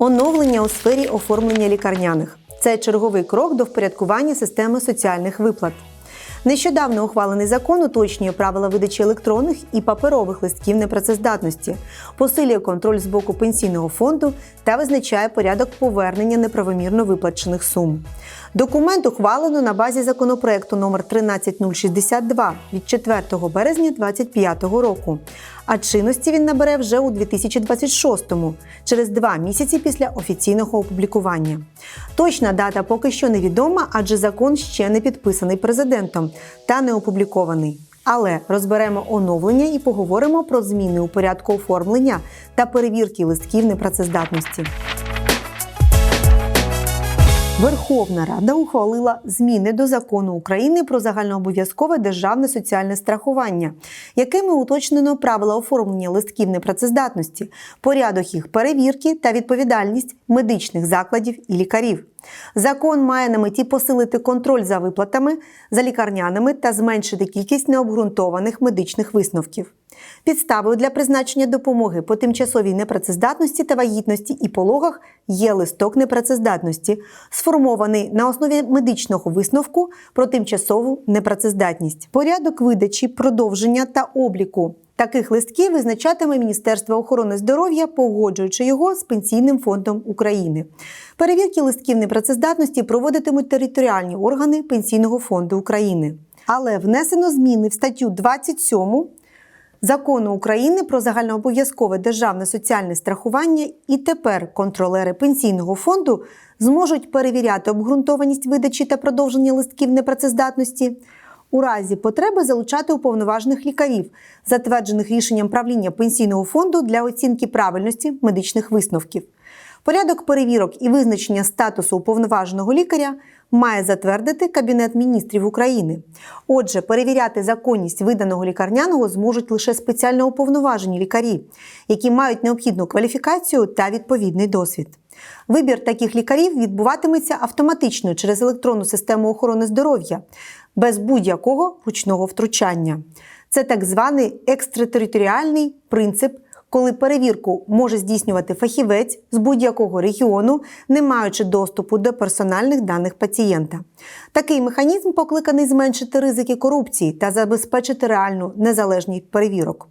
Оновлення у сфері оформлення лікарняних це черговий крок до впорядкування системи соціальних виплат. Нещодавно ухвалений закон уточнює правила видачі електронних і паперових листків непрацездатності, посилює контроль з боку пенсійного фонду та визначає порядок повернення неправомірно виплачених сум. Документ ухвалено на базі законопроекту номер 13062 від 4 березня 2025 року. А чинності він набере вже у 2026-му, через два місяці після офіційного опублікування. Точна дата поки що невідома, адже закон ще не підписаний президентом та не опублікований. Але розберемо оновлення і поговоримо про зміни у порядку оформлення та перевірки листків непрацездатності. Верховна Рада ухвалила зміни до закону України про загальнообов'язкове державне соціальне страхування, якими уточнено правила оформлення листків непрацездатності, порядок їх перевірки та відповідальність медичних закладів і лікарів. Закон має на меті посилити контроль за виплатами, за лікарняними та зменшити кількість необґрунтованих медичних висновків. Підставою для призначення допомоги по тимчасовій непрацездатності та вагітності і пологах є листок непрацездатності, сформований на основі медичного висновку про тимчасову непрацездатність. Порядок видачі, продовження та обліку таких листків визначатиме Міністерство охорони здоров'я, погоджуючи його з Пенсійним фондом України. Перевірки листків непрацездатності проводитимуть територіальні органи Пенсійного фонду України. Але внесено зміни в статтю 27 Закону України про загальнообов'язкове державне соціальне страхування, і тепер контролери пенсійного фонду зможуть перевіряти обґрунтованість видачі та продовження листків непрацездатності. У разі потреби залучати уповноважених лікарів, затверджених рішенням правління пенсійного фонду для оцінки правильності медичних висновків. Порядок перевірок і визначення статусу уповноваженого лікаря має затвердити Кабінет міністрів України. Отже, перевіряти законність виданого лікарняного зможуть лише спеціально уповноважені лікарі, які мають необхідну кваліфікацію та відповідний досвід. Вибір таких лікарів відбуватиметься автоматично через електронну систему охорони здоров'я без будь-якого ручного втручання. Це так званий екстратериторіальний принцип коли перевірку може здійснювати фахівець з будь-якого регіону, не маючи доступу до персональних даних пацієнта. Такий механізм покликаний зменшити ризики корупції та забезпечити реальну незалежність перевірок.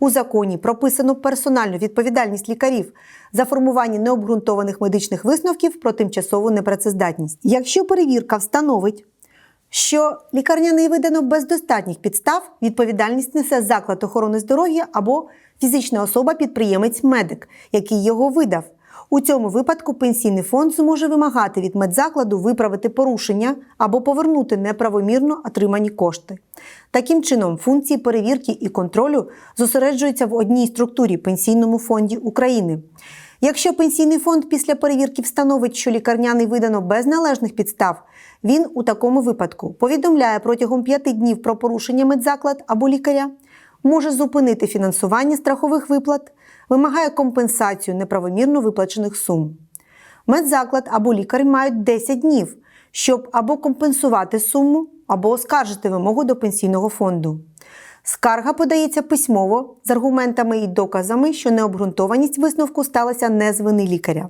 У законі прописано персональну відповідальність лікарів за формування необґрунтованих медичних висновків про тимчасову непрацездатність. Якщо перевірка встановить, що лікарняний видано без достатніх підстав, відповідальність несе заклад охорони здоров'я або фізична особа-підприємець медик, який його видав. У цьому випадку пенсійний фонд зможе вимагати від медзакладу виправити порушення або повернути неправомірно отримані кошти. Таким чином, функції перевірки і контролю зосереджуються в одній структурі Пенсійному фонді України. Якщо пенсійний фонд після перевірки встановить, що лікарняний видано без належних підстав, він у такому випадку повідомляє протягом п'яти днів про порушення медзаклад або лікаря, може зупинити фінансування страхових виплат, вимагає компенсацію неправомірно виплачених сум. Медзаклад або лікар мають 10 днів, щоб або компенсувати суму, або оскаржити вимогу до пенсійного фонду. Скарга подається письмово з аргументами і доказами, що необґрунтованість висновку сталася не з вини лікаря.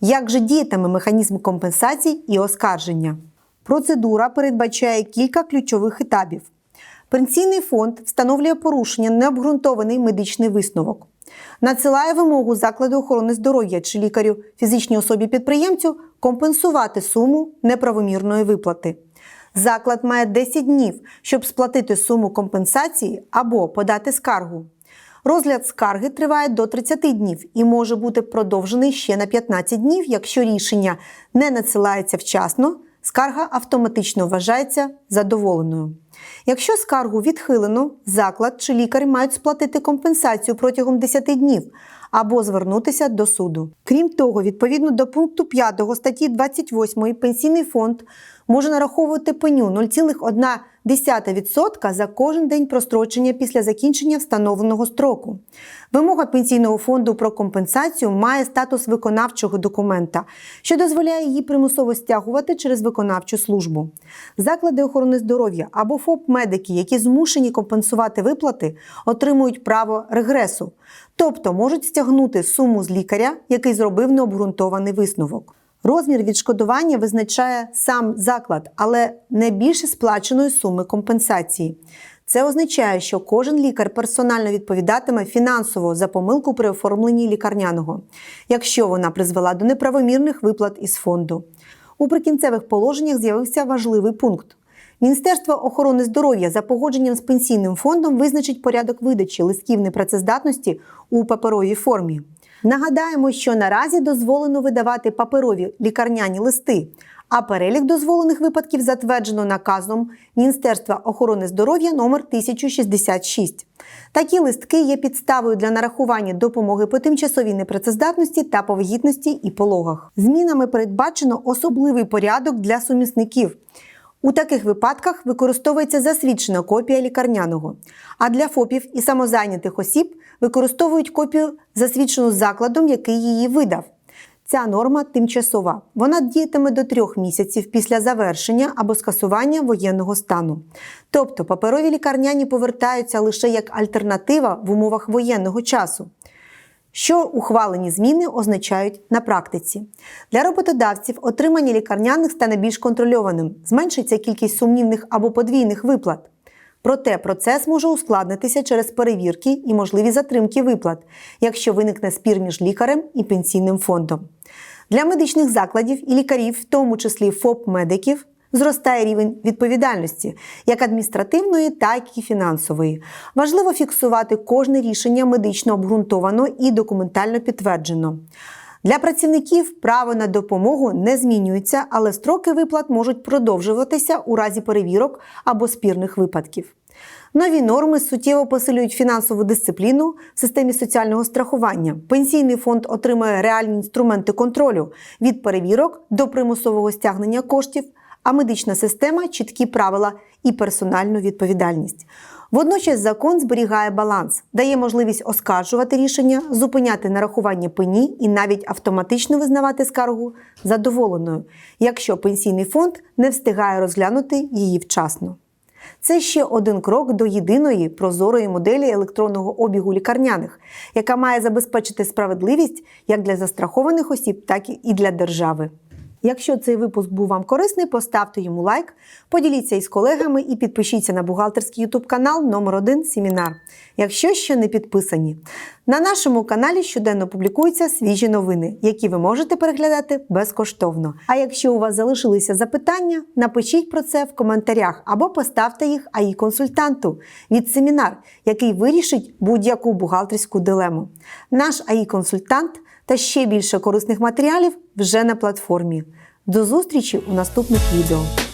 Як же діятиме механізм компенсацій і оскарження? Процедура передбачає кілька ключових етапів. Пенсійний фонд встановлює порушення необґрунтований медичний висновок, надсилає вимогу закладу охорони здоров'я чи лікарю фізичній особі підприємцю компенсувати суму неправомірної виплати. Заклад має 10 днів, щоб сплатити суму компенсації або подати скаргу. Розгляд скарги триває до 30 днів і може бути продовжений ще на 15 днів, якщо рішення не надсилається вчасно, скарга автоматично вважається задоволеною. Якщо скаргу відхилено, заклад чи лікар мають сплатити компенсацію протягом 10 днів або звернутися до суду. Крім того, відповідно до пункту 5 статті 28 Пенсійний фонд може нараховувати пеню десята відсотка за кожен день прострочення після закінчення встановленого строку. Вимога пенсійного фонду про компенсацію має статус виконавчого документа, що дозволяє її примусово стягувати через виконавчу службу. Заклади охорони здоров'я або ФОП-медики, які змушені компенсувати виплати, отримують право регресу, тобто можуть стягнути суму з лікаря, який зробив необґрунтований висновок. Розмір відшкодування визначає сам заклад, але не більше сплаченої суми компенсації. Це означає, що кожен лікар персонально відповідатиме фінансово за помилку при оформленні лікарняного, якщо вона призвела до неправомірних виплат із фонду. У прикінцевих положеннях з'явився важливий пункт. Міністерство охорони здоров'я за погодженням з пенсійним фондом визначить порядок видачі листків непрацездатності у паперовій формі. Нагадаємо, що наразі дозволено видавати паперові лікарняні листи, а перелік дозволених випадків затверджено наказом Міністерства охорони здоров'я номер 1066. Такі листки є підставою для нарахування допомоги по тимчасовій непрацездатності та по вагітності і пологах. Змінами передбачено особливий порядок для сумісників. У таких випадках використовується засвідчена копія лікарняного, а для ФОПів і самозайнятих осіб використовують копію, засвідчену закладом, який її видав. Ця норма тимчасова. Вона діятиме до трьох місяців після завершення або скасування воєнного стану. Тобто паперові лікарняні повертаються лише як альтернатива в умовах воєнного часу. Що ухвалені зміни означають на практиці? Для роботодавців отримання лікарняних стане більш контрольованим, зменшиться кількість сумнівних або подвійних виплат. Проте процес може ускладнитися через перевірки і можливі затримки виплат, якщо виникне спір між лікарем і пенсійним фондом. Для медичних закладів і лікарів, в тому числі ФОП-медиків, зростає рівень відповідальності, як адміністративної, так і фінансової. Важливо фіксувати кожне рішення медично обґрунтовано і документально підтверджено. Для працівників право на допомогу не змінюється, але строки виплат можуть продовжуватися у разі перевірок або спірних випадків. Нові норми суттєво посилюють фінансову дисципліну в системі соціального страхування. Пенсійний фонд отримує реальні інструменти контролю від перевірок до примусового стягнення коштів, а медична система чіткі правила і персональну відповідальність. Водночас закон зберігає баланс, дає можливість оскаржувати рішення, зупиняти нарахування пені і навіть автоматично визнавати скаргу задоволеною, якщо пенсійний фонд не встигає розглянути її вчасно. Це ще один крок до єдиної прозорої моделі електронного обігу лікарняних, яка має забезпечити справедливість як для застрахованих осіб, так і для держави. Якщо цей випуск був вам корисний, поставте йому лайк, поділіться із колегами і підпишіться на бухгалтерський ютуб канал номер 1 Семінар, якщо ще не підписані. На нашому каналі щоденно публікуються свіжі новини, які ви можете переглядати безкоштовно. А якщо у вас залишилися запитання, напишіть про це в коментарях або поставте їх АІ консультанту від семінар, який вирішить будь-яку бухгалтерську дилему. Наш АІ консультант та ще більше корисних матеріалів вже на платформі. До зустрічі у наступних відео.